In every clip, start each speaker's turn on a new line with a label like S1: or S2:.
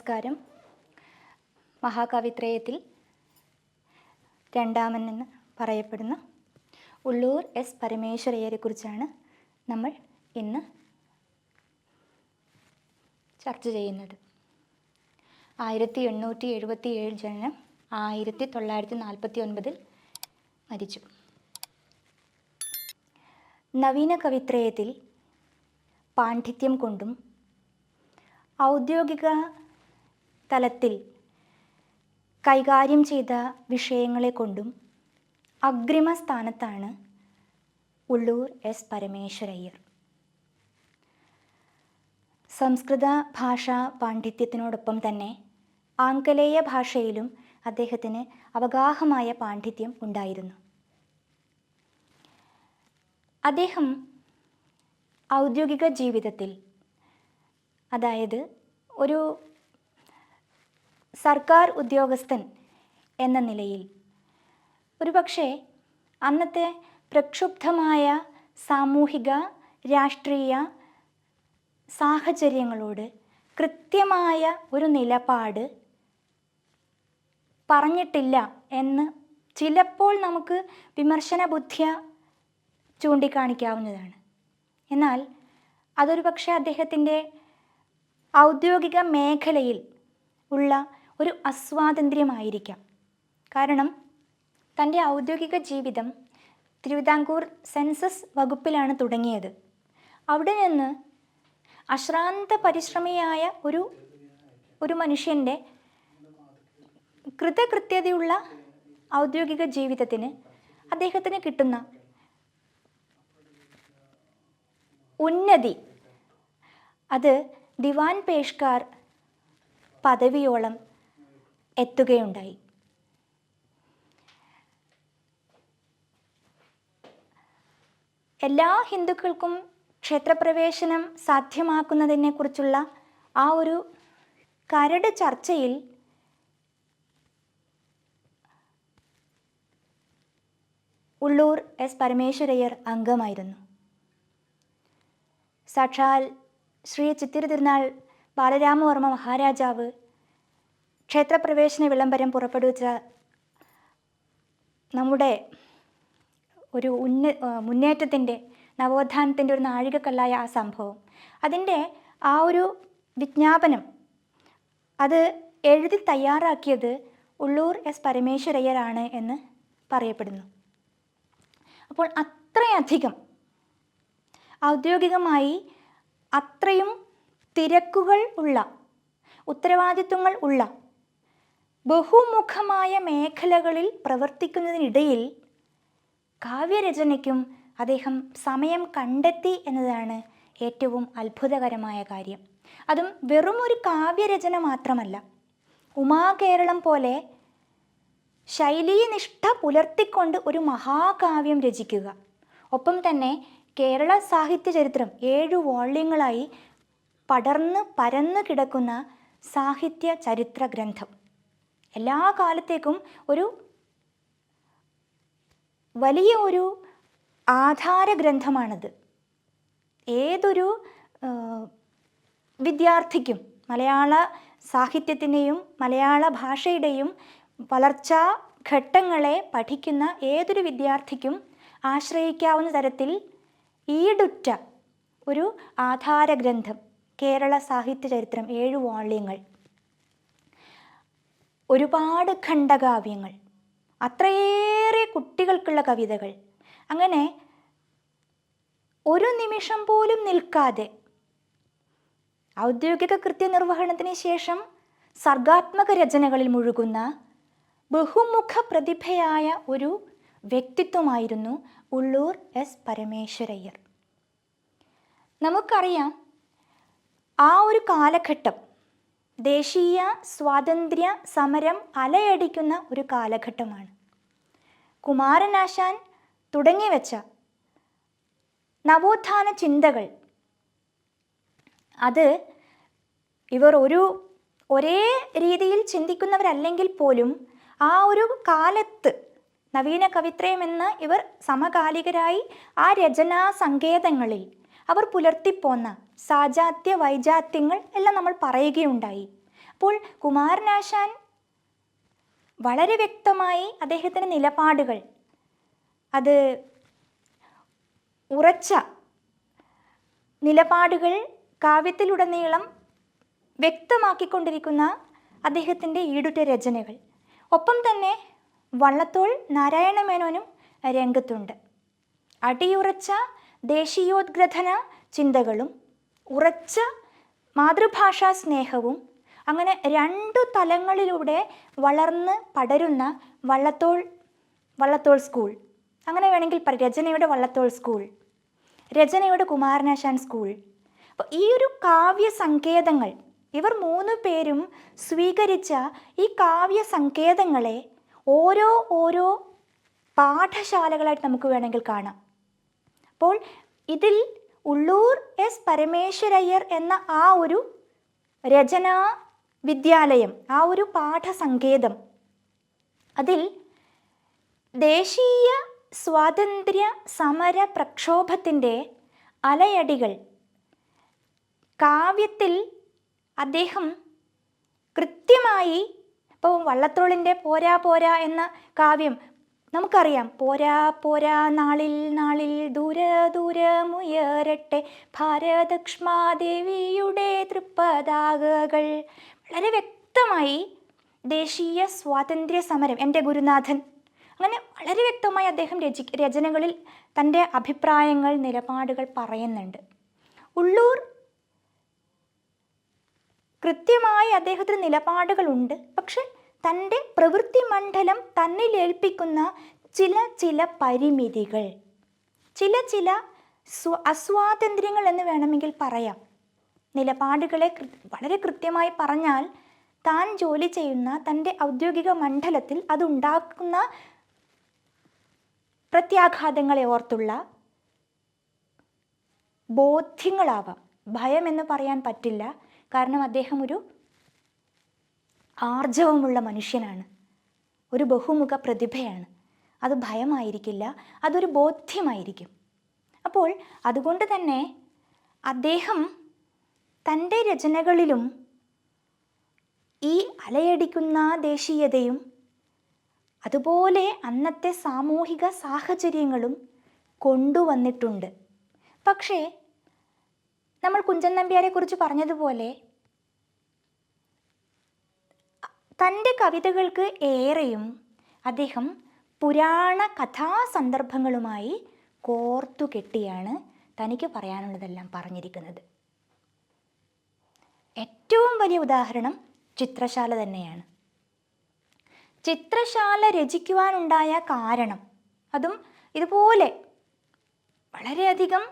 S1: നമസ്കാരം. മഹാകവിത്രയത്തിൽ രണ്ടാമൻ എന്ന് പറയപ്പെടുന്ന. ഉള്ളൂർ എസ് പരമേശ്വരയ്യരെക്കുറിച്ചാണ് നമ്മൾ ഇന്ന് ചർച്ച ചെയ്യുന്നത്. ആയിരത്തി എണ്ണൂറ്റി എഴുപത്തി ഏഴ് ജനനം ആയിരത്തി തൊള്ളായിരത്തി നാൽപ്പത്തി ഒൻപതിൽ മരിച്ചു. നവീന കവിത്രയത്തിൽ പാണ്ഡിത്യം കൊണ്ടും ഔദ്യോഗിക തലത്തിൽ കൈകാര്യം ചെയ്ത വിഷയങ്ങളെ കൊണ്ടും അഗ്രിമ സ്ഥാനത്താണ് ഉള്ളൂർ എസ് പരമേശ്വരയ്യർ. സംസ്കൃത ഭാഷാ പാണ്ഡിത്യത്തിനോടൊപ്പം തന്നെ ആംഗലേയ ഭാഷയിലും അദ്ദേഹത്തിന് അവഗാഹമായ പാണ്ഡിത്യം ഉണ്ടായിരുന്നു. അദ്ദേഹം ഔദ്യോഗിക ജീവിതത്തിൽ അതായത് ഒരു സർക്കാർ ഉദ്യോഗസ്ഥൻ എന്ന നിലയിൽ. ഒരുപക്ഷെ അന്നത്തെ പ്രക്ഷുബ്ധമായ സാമൂഹിക രാഷ്ട്രീയ സാഹചര്യങ്ങളോട് കൃത്യമായ ഒരു നിലപാട് പറഞ്ഞിട്ടില്ല എന്ന് ചിലപ്പോൾ നമുക്ക് വിമർശന ബുദ്ധിയ ചൂണ്ടിക്കാണിക്കാവുന്നതാണ്. എന്നാൽ അതൊരു പക്ഷേ അദ്ദേഹത്തിന്റെ ഔദ്യോഗിക മേഖലയിൽ ഉള്ള ഒരു അസ്വാതന്ത്ര്യമായിരിക്കാം. കാരണം തന്റെ ഔദ്യോഗിക ജീവിതം തിരുവിതാംകൂർ സെൻസസ് വകുപ്പിലാണ് തുടങ്ങിയത്. അവിടെ നിന്ന് അശ്രാന്ത പരിശ്രമിയായ ഒരു ഒരു മനുഷ്യന്റെ കൃതകൃത്യതയുള്ള ഔദ്യോഗിക ജീവിതത്തിന് അദ്ദേഹത്തിന് കിട്ടുന്ന ഉന്നതി അത് ദിവാൻ പേഷ്കാർ പദവിയോളം എത്തുകയുണ്ടായി. എല്ലാ ഹിന്ദുക്കൾക്കും ക്ഷേത്രപ്രവേശനം സാധ്യമാക്കുന്നതിനെക്കുറിച്ചുള്ള ആ ഒരു കരട് ചർച്ചയിൽ ഉള്ളൂർ എസ് പരമേശ്വരയ്യർ അംഗമായിരുന്നു. സാക്ഷാൽ ശ്രീ ചിത്തിര തിരുനാൾ ബാലരാമവർമ്മ മഹാരാജാവ് ക്ഷേത്രപ്രവേശന വിളംബരം പുറപ്പെടുവിച്ച നമ്മുടെ ഒരു ഉന്ന മുന്നേറ്റത്തിന്റെ നവോത്ഥാനത്തിന്റെ ഒരു നാഴികക്കല്ലായ ആ സംഭവം. അതിന്റെ ആ ഒരു വിജ്ഞാപനം അത് എഴുതി തയ്യാറാക്കിയത് ഉള്ളൂർ എസ് പരമേശ്വരയ്യരാണ് എന്ന് പറയപ്പെടുന്നു. അപ്പോൾ അത്രയധികം ഔദ്യോഗികമായി അത്രയും തിരക്കുകൾ ഉള്ള ഉത്തരവാദിത്വങ്ങൾ ഉള്ള ബഹുമുഖമായ മേഖലകളിൽ പ്രവർത്തിക്കുന്നതിനിടയിൽ കാവ്യരചനയ്ക്കും അദ്ദേഹം സമയം കണ്ടെത്തി എന്നതാണ് ഏറ്റവും അത്ഭുതകരമായ കാര്യം. അതും വെറും ഒരു കാവ്യരചന മാത്രമല്ല. ഉമാകേരളം പോലെ ശൈലീനിഷ്ഠ പുലർത്തിക്കൊണ്ട് ഒരു മഹാകാവ്യം രചിക്കുക. ഒപ്പം തന്നെ കേരള സാഹിത്യ ചരിത്രം ഏഴു വോള്യങ്ങളായി പടർന്ന് പരന്നു കിടക്കുന്ന സാഹിത്യ ചരിത്ര ഗ്രന്ഥം എല്ലാ കാലത്തേക്കും ഒരു വലിയ ഒരു ആധാര ഗ്രന്ഥമാണത് ഏതൊരു വിദ്യാർത്ഥിക്കും മലയാള സാഹിത്യത്തിന്റെയും മലയാള ഭാഷയുടെയും വളർച്ചാ ഘട്ടങ്ങളെ പഠിക്കുന്ന ഏതൊരു വിദ്യാർത്ഥിക്കും ആശ്രയിക്കാവുന്ന തരത്തിൽ ഈടുറ്റ ഒരു ആധാര ഗ്രന്ഥം കേരള സാഹിത്യ ചരിത്രം ഏഴ് വാള്യങ്ങൾ. ഒരുപാട് ഖണ്ഡകാവ്യങ്ങൾ അത്രയേറെ കുട്ടികൾക്കുള്ള കവിതകൾ. അങ്ങനെ ഒരു നിമിഷം പോലും നിൽക്കാതെ ഔദ്യോഗിക കൃത്യനിർവഹണത്തിന് ശേഷം സർഗാത്മക രചനകളിൽ മുഴുകുന്ന ബഹുമുഖ പ്രതിഭയായ ഒരു വ്യക്തിത്വമായിരുന്നു ഉള്ളൂർ എസ്. പരമേശ്വരയ്യർ. നമുക്കറിയാം ആ ഒരു കാലഘട്ടം ദേശീയ സ്വാതന്ത്ര്യ സമരം അലയടിക്കുന്ന ഒരു കാലഘട്ടമാണ്. കുമാരനാശാൻ തുടങ്ങിവെച്ച നവോത്ഥാന ചിന്തകൾ അത് ഇവർ ഒരു ഒരേ രീതിയിൽ ചിന്തിക്കുന്നവരല്ലെങ്കിൽ പോലും ആ ഒരു കാലത്ത് നവീന കവിത്രയം ഇവർ സമകാലികരായി ആ രചനാ സങ്കേതങ്ങളിൽ അവർ പുലർത്തിപ്പോന്ന സാജാത്യ വൈജാത്യങ്ങൾ എല്ലാം നമ്മൾ പറയുകയുണ്ടായി. അപ്പോൾ കുമാരനാശാൻ വളരെ വ്യക്തമായി അദ്ദേഹത്തിന്റെ നിലപാടുകൾ അത് ഉറച്ച നിലപാടുകൾ കാവ്യത്തിലുടനീളം വ്യക്തമാക്കിക്കൊണ്ടിരിക്കുന്ന അദ്ദേഹത്തിന്റെ ഈടുറ്റ രചനകൾ. ഒപ്പം തന്നെ വള്ളത്തോൾ നാരായണ മേനോനും രംഗത്തുണ്ട്. അടിയുറച്ച ദേശീയോദ്ഗ്രഥന ചിന്തകളും ഉറച്ച മാതൃഭാഷാ സ്നേഹവും അങ്ങനെ രണ്ടു തലങ്ങളിലൂടെ വളർന്ന് പടരുന്ന വള്ളത്തോൾ വള്ളത്തോൾ സ്കൂൾ. അങ്ങനെ വേണമെങ്കിൽ രചനയുടെ വള്ളത്തോൾ സ്കൂൾ രചനയുടെ കുമാരനാശാൻ സ്കൂൾ. അപ്പോൾ ഈ ഒരു കാവ്യ സങ്കേതങ്ങൾ ഇവർ മൂന്ന് പേരും സ്വീകരിച്ച ഈ കാവ്യ സങ്കേതങ്ങളെ ഓരോ ഓരോ പാഠശാലകളായിട്ട് നമുക്ക് വേണമെങ്കിൽ കാണാം. അപ്പോൾ ഇതിൽ ഉള്ളൂർ എസ് പരമേശ്വരയ്യർ എന്ന ആ ഒരു രചനാ വിദ്യാലയം ആ ഒരു പാഠസങ്കേതം. അതിൽ ദേശീയ സ്വാതന്ത്ര്യ സമര പ്രക്ഷോഭത്തിന്റെ അലയടികൾ. കാവ്യത്തിൽ അദ്ദേഹം കൃത്യമായി ഇപ്പോൾ വള്ളത്തോളിന്റെ പോരാ പോരാ എന്ന കാവ്യം നമുക്കറിയാം. പോരാ പോരാ നാളിൽ നാളിൽ ദൂര ദൂരമുയരട്ടെ. ഭാരതക്ഷ്മാദേവിയുടെ തൃപ്പതാകകൾ. വളരെ വ്യക്തമായി ദേശീയ സ്വാതന്ത്ര്യ സമരം എന്റെ ഗുരുനാഥൻ. അങ്ങനെ വളരെ വ്യക്തമായി അദ്ദേഹം രചി രചനകളിൽ തന്റെ അഭിപ്രായങ്ങൾ നിലപാടുകൾ പറയുന്നുണ്ട്. ഉള്ളൂർ കൃത്യമായി അദ്ദേഹത്തിന് നിലപാടുകളുണ്ട്. പക്ഷെ തന്റെ പ്രവൃത്തി മണ്ഡലം തന്നിലേൽപ്പിക്കുന്ന ചില ചില പരിമിതികൾ. ചില ചില സ്വ അസ്വാതന്ത്ര്യങ്ങൾ എന്ന് വേണമെങ്കിൽ പറയാം. നിലപാടുകളെ വളരെ കൃത്യമായി പറഞ്ഞാൽ താൻ ജോലി ചെയ്യുന്ന തന്റെ ഔദ്യോഗിക മണ്ഡലത്തിൽ അതുണ്ടാക്കുന്ന പ്രത്യാഘാതങ്ങളെ ഓർത്തുള്ള ബോധ്യങ്ങളാവാം. ഭയം എന്ന് പറയാൻ പറ്റില്ല. കാരണം അദ്ദേഹം ഒരു ആർജവമുള്ള മനുഷ്യനാണ്. ഒരു ബഹുമുഖ പ്രതിഭയാണ്. അത് ഭയമായിരിക്കില്ല അതൊരു ബോധ്യമായിരിക്കും. അപ്പോൾ അതുകൊണ്ട് തന്നെ അദ്ദേഹം തന്റെ രചനകളിലും ഈ അലയടിക്കുന്ന ദേശീയതയും അതുപോലെ അന്നത്തെ സാമൂഹിക സാഹചര്യങ്ങളും കൊണ്ടുവന്നിട്ടുണ്ട്. പക്ഷേ നമ്മൾ കുഞ്ചൻ നമ്പ്യാരെക്കുറിച്ച് പറഞ്ഞതുപോലെ തന്റെ കവിതകൾക്ക് ഏറെയും അദ്ദേഹം പുരാണ കഥാസന്ദർഭങ്ങളുമായി കോർത്തു കെട്ടിയാണ് തനിക്ക് പറയാനുള്ളതെല്ലാം പറഞ്ഞിരിക്കുന്നത്. ഏറ്റവും വലിയ ഉദാഹരണം ചിത്രശാല തന്നെയാണ്. ചിത്രശാല രചിക്കുവാനുണ്ടായ കാരണം അതും ഇതുപോലെ വളരെയധികം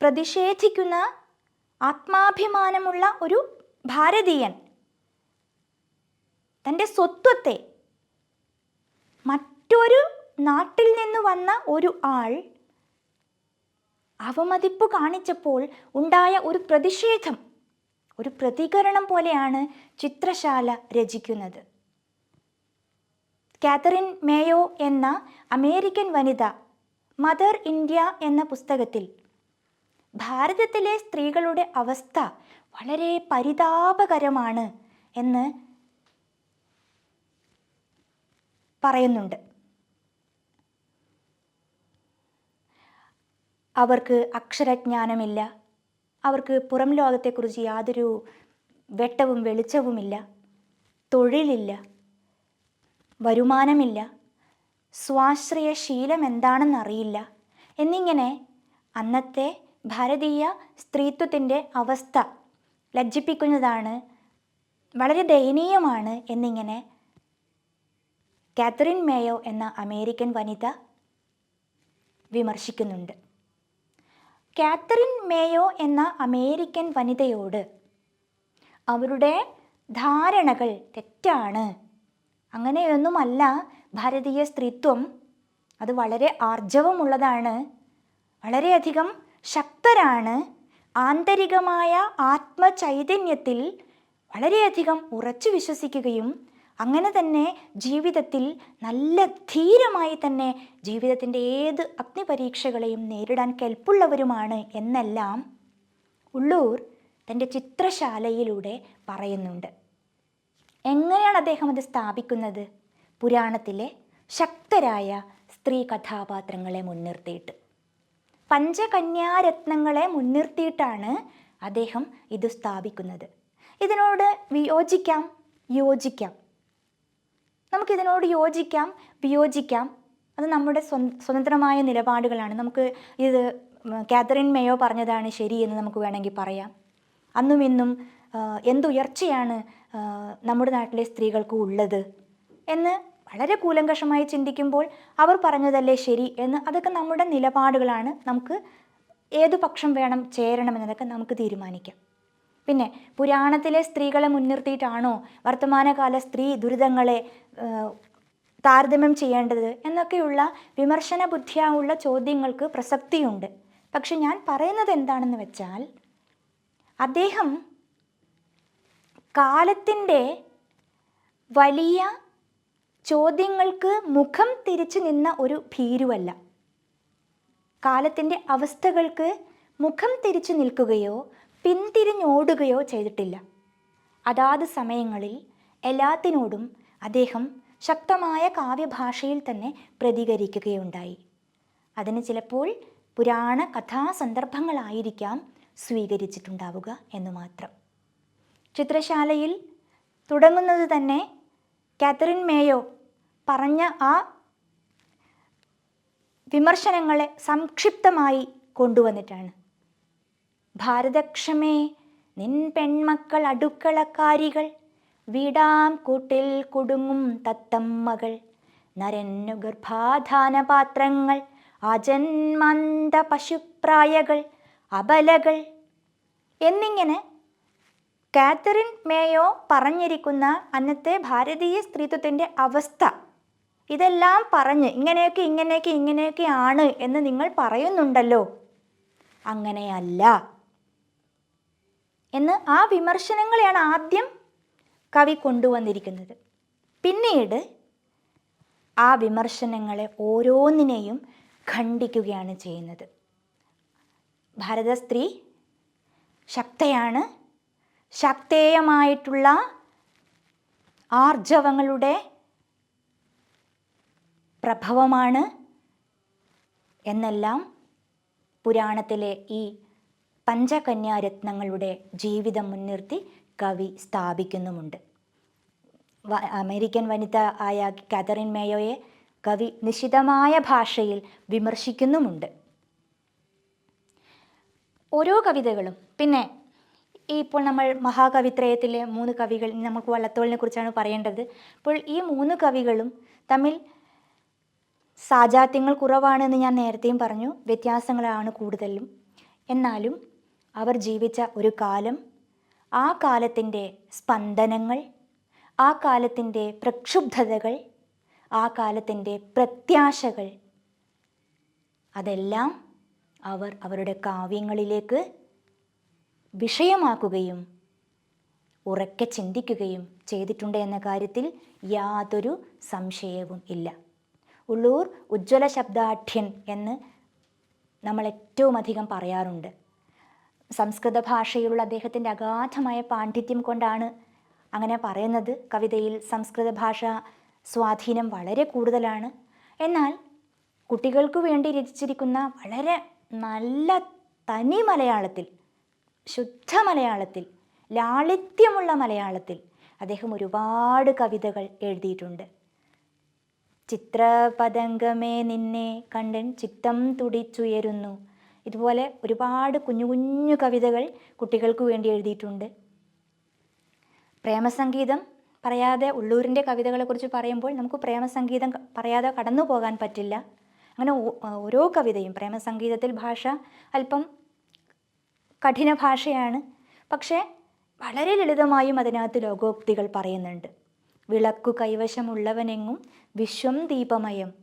S1: പ്രതിഷേധിക്കുന്ന ആത്മാഭിമാനമുള്ള ഒരു ഭാരതീയൻ തന്റെ സ്വത്വത്തെ. മറ്റൊരു നാട്ടിൽ നിന്ന് വന്ന ഒരു ആൾ അവമതിപ്പ് കാണിച്ചപ്പോൾ ഉണ്ടായ ഒരു പ്രതിഷേധം ഒരു പ്രതികരണം പോലെയാണ് ചിത്രശാല രചിക്കുന്നത്. കാതറിൻ മേയോ എന്ന അമേരിക്കൻ വനിത മദർ ഇന്ത്യ എന്ന പുസ്തകത്തിൽ ഭാരതത്തിലെ സ്ത്രീകളുടെ അവസ്ഥ വളരെ പരിതാപകരമാണ് എന്ന് പറയുന്നുണ്ട്. അവർക്ക് അക്ഷരജ്ഞാനമില്ല. അവർക്ക് പുറം ലോകത്തെക്കുറിച്ച് യാതൊരു വെട്ടവും വെളിച്ചവുമില്ല. തൊഴിലില്ല. വരുമാനമില്ല. സ്വാശ്രയ ശീലം എന്താണെന്നറിയില്ല. എന്നിങ്ങനെ അന്നത്തെ ഭാരതീയ സ്ത്രീത്വത്തിന്റെ അവസ്ഥ ലജ്ജിപ്പിക്കുന്നതാണ് വളരെ ദയനീയമാണ് എന്നിങ്ങനെ കാത്തറിൻ മേയോ എന്ന അമേരിക്കൻ വനിത വിമർശിക്കുന്നുണ്ട്. കാത്തറിൻ മേയോ എന്ന അമേരിക്കൻ വനിതയോട് അവരുടെ ധാരണകൾ തെറ്റാണ്. അങ്ങനെയൊന്നുമല്ല ഭാരതീയ സ്ത്രീത്വം അത് വളരെ ആർജവമുള്ളതാണ് വളരെയധികം ശക്തരാണ് ആന്തരികമായ ആത്മചൈതന്യത്തിൽ വളരെയധികം ഉറച്ചു വിശ്വസിക്കുകയും അങ്ങനെ തന്നെ ജീവിതത്തിൽ നല്ല ധീരമായി തന്നെ ജീവിതത്തിന്റെ ഏത് അഗ്നിപരീക്ഷകളെയും നേരിടാൻ കെൽപ്പുള്ളവരുമാണ് എന്നെല്ലാം ഉള്ളൂർ തന്റെ ചിത്രശാലയിലൂടെ പറയുന്നുണ്ട്. എങ്ങനെയാണ് അദ്ദേഹം അത് സ്ഥാപിക്കുന്നത്? പുരാണത്തിലെ ശക്തരായ സ്ത്രീ കഥാപാത്രങ്ങളെ മുൻനിർത്തിയിട്ട്. പഞ്ചകന്യാരത്നങ്ങളെ മുൻനിർത്തിയിട്ടാണ് അദ്ദേഹം ഇത് സ്ഥാപിക്കുന്നത്. ഇതിനോട് വിയോജിക്കാം യോജിക്കാം. നമുക്കിതിനോട് യോജിക്കാം വിയോജിക്കാം. അത് നമ്മുടെ സ്വ- സ്വതന്ത്രമായ നിലപാടുകളാണ്. നമുക്ക് ഇത് കാതറിൻ മേയോ പറഞ്ഞതാണ് ശരിയെന്ന് നമുക്ക് വേണമെങ്കിൽ പറയാം. അന്നും ഇന്നും എന്തുയർച്ചയാണ് നമ്മുടെ നാട്ടിലെ സ്ത്രീകൾക്ക് ഉള്ളത് എന്ന് വളരെ കൂലങ്കഷമായി ചിന്തിക്കുമ്പോൾ അവർ പറഞ്ഞതല്ലേ ശരി എന്ന് അതൊക്കെ നമ്മുടെ നിലപാടുകളാണ്. നമുക്ക് ഏതു പക്ഷം വേണം ചേരണം എന്നതൊക്കെ നമുക്ക് തീരുമാനിക്കാം. പിന്നെ പുരാണത്തിലെ സ്ത്രീകളെ മുൻനിർത്തിയിട്ടാണോ വർത്തമാനകാല സ്ത്രീ ദുരിതങ്ങളെ താരതമ്യം ചെയ്യേണ്ടത് എന്നൊക്കെയുള്ള വിമർശന ബുദ്ധിയായുള്ള ചോദ്യങ്ങൾക്ക് പ്രസക്തിയുണ്ട്. പക്ഷെ ഞാൻ പറയുന്നത് എന്താണെന്ന് വെച്ചാൽ അദ്ദേഹം കാലത്തിന്റെ വലിയ ചോദ്യങ്ങൾക്ക് മുഖം തിരിച്ചു നിന്ന ഒരു ഭീരുവല്ല. കാലത്തിന്റെ അവസ്ഥകൾക്ക് മുഖം തിരിച്ചു നിൽക്കുകയോ പിന്തിരിഞ്ഞോടുകയോ ചെയ്തിട്ടില്ല. അതാത് സമയങ്ങളിൽ എല്ലാത്തിനോടും അദ്ദേഹം ശക്തമായ കാവ്യഭാഷയിൽ തന്നെ പ്രതികരിക്കുകയുണ്ടായി. അതിന് ചിലപ്പോൾ പുരാണ കഥാസന്ദർഭങ്ങളായിരിക്കാം സ്വീകരിച്ചിട്ടുണ്ടാവുക എന്ന് മാത്രം. ചിത്രശാലയിൽ തുടങ്ങുന്നത് തന്നെ കാത്തറിൻ മേയോ പറഞ്ഞ ആ വിമർശനങ്ങളെ സംക്ഷിപ്തമായി കൊണ്ടുവന്നിട്ടാണ്. ഭാരതക്ഷമേ നിൻ പെൺമക്കൾ അടുക്കളക്കാരികൾ. വീടാം കൂട്ടിൽ കുടുങ്ങും തത്തമ്മകൾ. നരന്നു ഗർഭാധാന പാത്രങ്ങൾ അജന്മന്ത പശുപ്രായകൾ അബലകൾ. എന്നിങ്ങനെ കാത്തറിൻ മേയോ പറഞ്ഞിരിക്കുന്ന അന്നത്തെ ഭാരതീയ സ്ത്രീത്വത്തിന്റെ അവസ്ഥ. ഇതെല്ലാം പറഞ്ഞ് ഇങ്ങനെയൊക്കെ ഇങ്ങനെയൊക്കെ ഇങ്ങനെയൊക്കെ ആണ് എന്ന് നിങ്ങൾ പറയുന്നുണ്ടല്ലോ. അങ്ങനെയല്ല. എന്ന് ആ വിമർശനങ്ങളെയാണ് ആദ്യം കവി കൊണ്ടുവന്നിരിക്കുന്നത്. പിന്നീട് ആ വിമർശനങ്ങളെ ഓരോന്നിനെയും ഖണ്ഡിക്കുകയാണ് ചെയ്യുന്നത്. ഭാരത സ്ത്രീ ശക്തയാണ്. ശക്തേയമായിട്ടുള്ള ആർജവങ്ങളുടെ പ്രഭവമാണ് എന്നെല്ലാം പുരാണത്തിലെ ഈ പഞ്ചകന്യാരത്നങ്ങളുടെ ജീവിതം മുൻനിർത്തി കവി സ്ഥാപിക്കുന്നുമുണ്ട്. അമേരിക്കൻ വനിത ആയ കാതറിൻ മേയോയെ കവി നിശിതമായ ഭാഷയിൽ വിമർശിക്കുന്നുമുണ്ട്. ഓരോ കവിതകളും പിന്നെ ഇപ്പോൾ നമ്മൾ മഹാകവിത്രയത്തിലെ മൂന്ന് കവികൾ നമുക്ക് വള്ളത്തോളിനെ കുറിച്ചാണ് പറയേണ്ടത്. അപ്പോൾ ഈ മൂന്ന് കവികളും തമ്മിൽ സാജാത്യങ്ങൾ കുറവാണെന്ന് ഞാൻ നേരത്തെയും പറഞ്ഞു വ്യത്യാസങ്ങളാണ് കൂടുതലും. എന്നാലും അവർ ജീവിച്ച ഒരു കാലം ആ കാലത്തിന്റെ സ്പന്ദനങ്ങൾ ആ കാലത്തിന്റെ പ്രക്ഷുബ്ധതകൾ ആ കാലത്തിന്റെ പ്രത്യാശകൾ അതെല്ലാം അവർ അവരുടെ കാവ്യങ്ങളിലേക്ക് വിഷയമാക്കുകയും ഉറക്കെ ചിന്തിക്കുകയും ചെയ്തിട്ടുണ്ട് എന്ന കാര്യത്തിൽ യാതൊരു സംശയവും ഇല്ല. ഉള്ളൂർ ഉജ്ജ്വല ശബ്ദാഠ്യൻ എന്ന് നമ്മൾ ഏറ്റവും അധികം പറയാറുണ്ട്. സംസ്കൃത ഭാഷയിലുള്ള അദ്ദേഹത്തിന്റെ അഗാധമായ പാണ്ഡിത്യം കൊണ്ടാണ് അങ്ങനെ പറയുന്നത്. കവിതയിൽ സംസ്കൃത ഭാഷ സ്വാധീനം വളരെ കൂടുതലാണ്. എന്നാൽ കുട്ടികൾക്ക് വേണ്ടി രചിച്ചിരിക്കുന്ന വളരെ നല്ല തനി മലയാളത്തിൽ ശുദ്ധ മലയാളത്തിൽ ലാളിത്യമുള്ള മലയാളത്തിൽ അദ്ദേഹം ഒരുപാട് കവിതകൾ എഴുതിയിട്ടുണ്ട്. ചിത്രപതംഗമേ നിന്നെ കണ്ടൻ ചിത്തം തുടിച്ചുയരുന്നു. ഇതുപോലെ ഒരുപാട് കുഞ്ഞു കുഞ്ഞു കവിതകൾ കുട്ടികൾക്ക് വേണ്ടി എഴുതിയിട്ടുണ്ട്. പ്രേമസംഗീതം പറയാതെ ഉള്ളൂരിന്റെ കവിതകളെക്കുറിച്ച് പറയുമ്പോൾ നമുക്ക് പ്രേമസംഗീതം പറയാതെ കടന്നു പോകാൻ പറ്റില്ല. അങ്ങനെ ഓരോ കവിതയും പ്രേമസംഗീതത്തിൽ ഭാഷ അല്പം കഠിന ഭാഷയാണ്. പക്ഷേ വളരെ ലളിതമായും അതിനകത്ത് ലോകോക്തികൾ പറയുന്നുണ്ട്. വിളക്കു കൈവശമുള്ളവനെങ്ങും വിശ്വം ദീപമയം.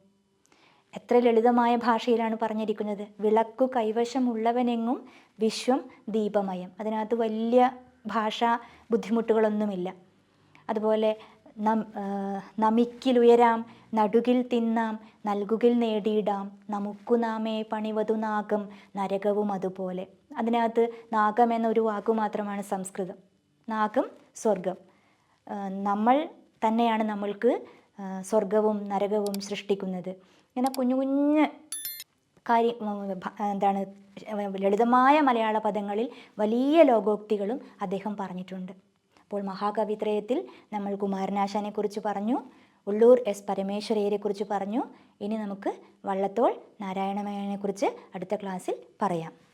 S1: എത്ര ലളിതമായ ഭാഷയിലാണ് പറഞ്ഞിരിക്കുന്നത്. വിളക്കു കൈവശമുള്ളവനെങ്ങും വിശ്വം ദീപമയം. അതിനകത്ത് വലിയ ഭാഷാ ബുദ്ധിമുട്ടുകളൊന്നുമില്ല. അതുപോലെ നം നമിക്കിലുയരാം നടുകിൽ തിന്നാം നൽകുകിൽ നേടിയിടാം നമുക്കു നാമേ പണിവതു നാഗം നരകവും അതുപോലെ. അതിനകത്ത് നാഗം എന്നൊരു വാക്കു മാത്രമാണ് സംസ്കൃതം. നാഗം സ്വർഗം. നമ്മൾ തന്നെയാണ് നമ്മൾക്ക് സ്വർഗവും നരകവും സൃഷ്ടിക്കുന്നത്. ഇങ്ങനെ കുഞ്ഞു കുഞ്ഞ് കാര്യം എന്താണ് ലളിതമായ മലയാള പദങ്ങളിൽ വലിയ ലോകോക്തികളും അദ്ദേഹം പറഞ്ഞിട്ടുണ്ട്. അപ്പോൾ മഹാകവിത്രയത്തിൽ നമ്മൾ കുമാരനാശാനെ കുറിച്ച് പറഞ്ഞു ഉള്ളൂർ എസ് പരമേശ്വരയ്യരെ കുറിച്ച് പറഞ്ഞു. ഇനി നമുക്ക് വള്ളത്തോൾ നാരായണമേനോനെ കുറിച്ച് അടുത്ത ക്ലാസ്സിൽ പറയാം.